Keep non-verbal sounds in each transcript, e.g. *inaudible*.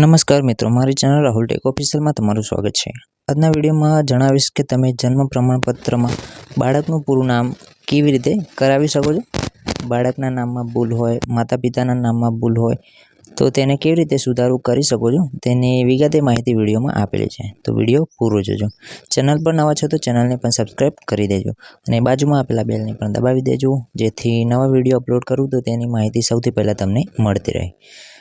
નમસ્કાર મિત્રો, મારી ચેનલ રાહુલ ટેક ઓફિશિયલમાં તમારું સ્વાગત છે. આજના વિડીયોમાં જણાવીશ કે તમે જન્મ પ્રમાણપત્રમાં બાળકનું પૂરું નામ કેવી રીતે કરાવી શકો છો? બાળકના નામમાં ભૂલ હોય માતા પિતાના નામમાં ભૂલ હોય, તો તેને કેવી રીતે સુધારું કરી શકો છો? તેની વિગતે માહિતી વિડીયોમાં આપેલી છે. તો વીડિયો પૂરો જોજો. ચેનલ પર નવા છો તો ચેનલને પણ સબસ્ક્રાઈબ કરી દેજો અને બાજુમાં આપેલા બેલને પણ દબાવી દેજો, જેથી નવા વીડિયો અપલોડ કરું તો તેની માહિતી સૌથી પહેલાં તમને મળતી રહે.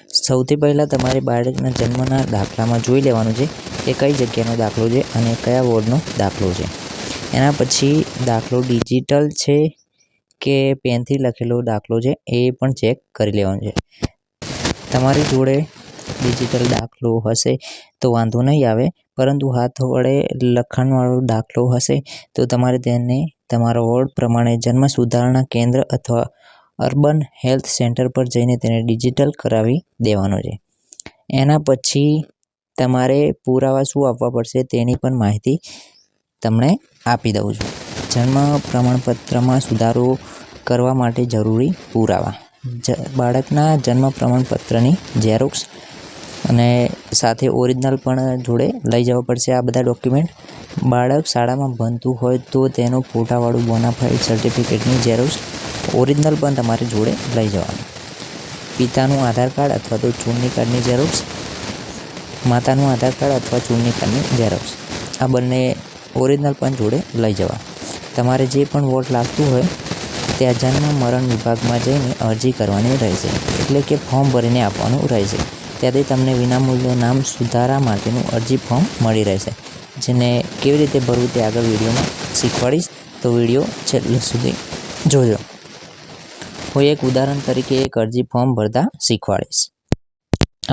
સૌથી પહેલાં તમારે બાળકના જન્મના દાખલામાં જોઈ લેવાનું છે કે કઈ જગ્યાનો દાખલો છે અને કયા વોર્ડનો દાખલો છે. એના પછી દાખલો ડિજિટલ છે કે પેનથી લખેલો દાખલો છે એ પણ ચેક કરી લેવાનો છે. તમારી જોડે ડિજિટલ દાખલો હશે તો વાંધો નહીં આવે, પરંતુ હાથ વડે લખાણવાળો દાખલો હશે તો તમારે તેને તમારા વોર્ડ પ્રમાણે જન્મ સુધારણા કેન્દ્ર અથવા અર્બન હેલ્થ સેન્ટર પર જઈને તેને ડિજિટલ કરાવી દેવાનો છે. એના પછી તમારે પુરાવા શું આપવા પડશે તેની પણ માહિતી તમને આપી દઉં છું. જન્મ પ્રમાણપત્રમાં સુધારો કરવા માટે જરૂરી પુરાવા. જ, બાળકના જન્મ પ્રમાણપત્રની ઝેરોક્સ અને સાથે ઓરિજિનલ પણ જોડે લઈ જવા પડશે આ બધા ડોક્યુમેન્ટ. બાળક શાળામાં ભણતું હોય તો તેનું ફોટાવાળું બોનાફાઇડ સર્ટિફિકેટની ઝેરોક્સ ઓરિજિનલ પણ તમારે જોડે લઈ જવાનું. પિતાનું આધાર કાર્ડ અથવા તો ચૂંટણી કાર્ડની ઝેરોક્ષ, માતાનું આધાર કાર્ડ અથવા ચૂંટણી કાર્ડની ઝેરોક્ષ. આ બંને ઓરિજિનલ પણ જોડે લઈ જવા. તમારે જે પણ વોટ લાગતું હોય ત્યાં જન્મ મરણ વિભાગમાં જઈને અરજી કરવાની રહેશે. એટલે કે ફોર્મ ભરીને આપવાનું રહેશે. ત્યાંથી તમને વિનામૂલ્યે નામ સુધારા માટેનું અરજી ફોર્મ મળી રહેશે. જેને કેવી રીતે ભરવું તે આગળ વિડીયોમાં શીખવાડીશ. તો વીડિયો છેલ્લે સુધી જોજો. હું એક ઉદાહરણ તરીકે એક અરજી ફોર્મ ભરતા શીખવાડીશ.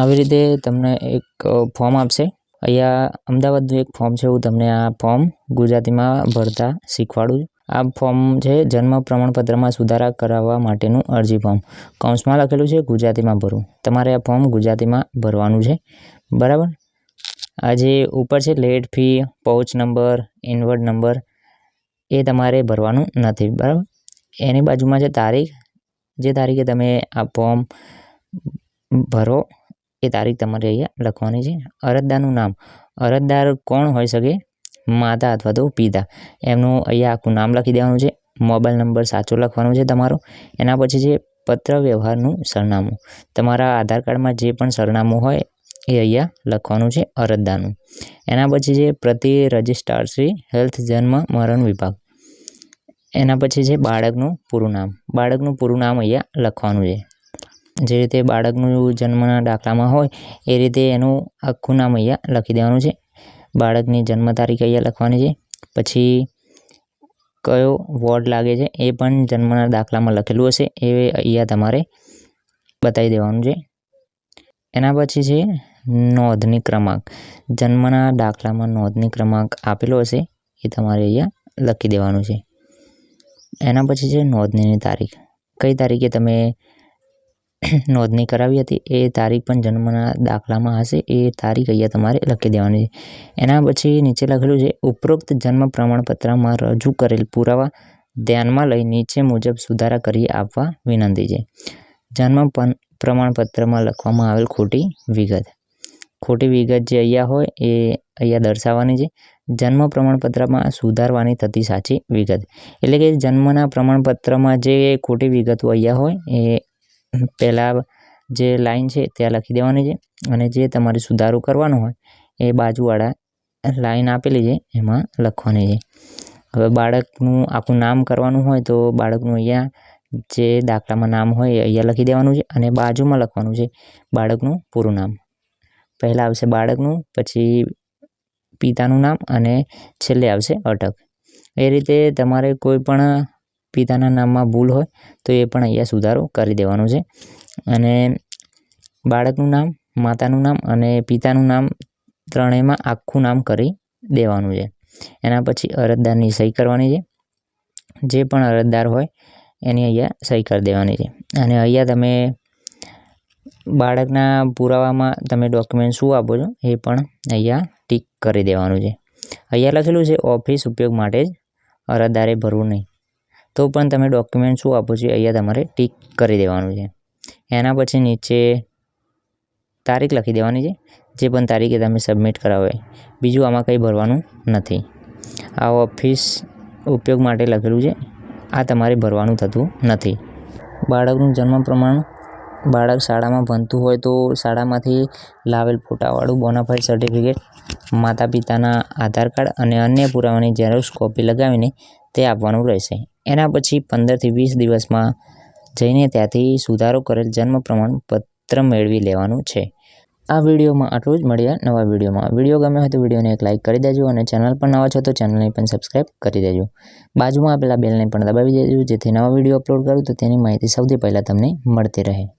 આવી રીતે તમને એક ફોર્મ આપશે. અહીંયા અમદાવાદનું એક ફોર્મ છે, હું તમને આ ફોર્મ ગુજરાતીમાં ભરતા શીખવાડું આ ફોર્મ છે, જન્મ પ્રમાણપત્રમાં સુધારા કરાવવા માટેનું અરજી ફોર્મ કૌંસમાં લખેલું છે, ગુજરાતીમાં ભરવું તમારે આ ફોર્મ ગુજરાતીમાં ભરવાનું છે. બરાબર? આ જે ઉપર છે late fee pouch number inward number એ તમારે ભરવાનું નથી. બરાબર? એની બાજુમાં છે તારીખ જે તારીખે તમે આ ફોર્મ ભરો, એ તારીખ તમારે અહીંયા લખવાની છે. અરજદારનું નામ. અરજદાર કોણ હોઈ શકે? માતા અથવા તો પિતા. એમનું અહીંયા આખું નામ લખી દેવાનું છે. મોબાઈલ નંબર સાચો લખવાનો છે તમારો. એના પછી છે પત્ર વ્યવહારનું સરનામું. તમારા આધાર કાર્ડમાં જે પણ સરનામું હોય એ અહીંયા લખવાનું છે અરજદારનું. એના પછી છે પ્રતિ રજિસ્ટાર શ્રી હેલ્થ જન્મ મરણ વિભાગ. એના પછી છે બાળકનું પૂરું નામ. બાળકનું પૂરું નામ અહીંયા લખવાનું છે. જે રીતે બાળકનું જન્મના દાખલામાં હોય, એ રીતે એનું આખું નામ અહીંયા લખી દેવાનું છે. બાળકની જન્મ તારીખ અહીંયા લખવાની છે. પછી કયો વોર્ડ લાગે છે, એ પણ જન્મના દાખલામાં લખેલું હશે. એ અહીંયા તમારે બતાવી દેવાનું છે. એના પછી છે નોંધની ક્રમાંક. જન્મના દાખલામાં નોંધની ક્રમાંક આપેલો હશે, એ તમારે અહીંયા લખી દેવાનું છે. એના પછી છે નોંધણીની તારીખ. કઈ તારીખે તમે *clears throat* નોંધણી કરાવી હતી? એ તારીખ પણ જન્મના દાખલામાં હશે. એ તારીખ અહીંયા તમારે લખી દેવાની છે. એના પછી નીચે લખેલું છે, ઉપરોક્ત જન્મ પ્રમાણપત્રમાં રજૂ કરેલ પુરાવા ધ્યાનમાં લઈ નીચે મુજબ સુધારા કરી આપવા વિનંતી છે. જન્મ પ્રમાણપત્રમાં લખવામાં આવેલ ખોટી વિગત. ખોટી વિગત જે અહીંયા હોય એ અહીંયા દર્શાવવાની છે. જન્મ પ્રમાણપત્રમાં સુધારવાની થતી સાચી વિગત. એટલે કે જન્મના પ્રમાણપત્રમાં જે ખોટી વિગતો અહીંયા હોય, એ પહેલાં જે લાઈન છે ત્યાં લખી દેવાની છે. અને જે તમારે સુધારો કરવાનો હોય, એ બાજુવાળા લાઈન આપેલી છે, એમાં લખવાની છે. હવે બાળકનું આખું નામ કરવાનું હોય, તો બાળકનું અહીંયા જે દાખલામાં નામ હોય અહીંયા લખી દેવાનું છે અને બાજુમાં લખવાનું છે બાળકનું પૂરું નામ. પહેલાં આવશે બાળકનું, પછી પિતાનું નામ અને છેલ્લે આવશે અટક. એ રીતે તમારે કોઈ પણ પિતાના નામમાં ભૂલ હોય, તો એ પણ અહીંયા સુધારો કરી દેવાનો છે. અને બાળકનું નામ, માતાનું નામ અને પિતાનું નામ ત્રણેયમાં આખું નામ કરી દેવાનું છે. એના પછી અરજદારની સહી કરવાની છે. જે પણ અરજદાર હોય, એની અહીંયા સહી કરી દેવાની છે. અને અહીંયા તમે બાળકના પુરાવામાં તમે ડોક્યુમેન્ટ શું આપો છો, એ પણ અહીંયા કરી દેવાનું છે. અહીંયા લખેલું છે, ઓફિસ ઉપયોગ માટે જ અરજદારે ભરવું નહીં. તો પણ તમે ડોક્યુમેન્ટ શું આપો છો અહીંયા તમારે ટીક કરી દેવાનું છે. એના પછી નીચે તારીખ લખી દેવાની છે, જે પણ તારીખે તમે સબમિટ કરાવો બીજું આમાં કંઈ ભરવાનું નથી. આ ઓફિસ ઉપયોગ માટે લખેલું છે, આ તમારે ભરવાનું થતું નથી. બાળકનું જન્મ પ્રમાણ બાળક શાળામાં ભણતું હોય તો શાળામાંથી લાવેલ ફોટાવાળું બોનાફાઇડ સર્ટિફિકેટ માતા પિતાના આધાર કાર્ડ અને અન્ય પુરાવાની ઝેરોક્ષ કોપી લગાવીને તે આપવાનું રહેશે. એના પછી પંદરથી વીસ દિવસમાં જઈને ત્યાંથી સુધારો કરેલ જન્મ પ્રમાણપત્ર મેળવી લેવાનું છે. આ વિડીયોમાં આટલું જ. મળ્યા નવા વિડીયોમાં. વીડિયો ગમે હોય તો વિડીયોને એક લાઇક કરી દેજો અને ચેનલ પર નવા છો તો ચેનલને પણ સબસ્ક્રાઈબ કરી દેજો. બાજુમાં આપેલા બેલને પણ દબાવી દેજો જેથી નવા વીડિયો અપલોડ કરું તો તેની માહિતી સૌથી પહેલાં તમને મળતી રહે.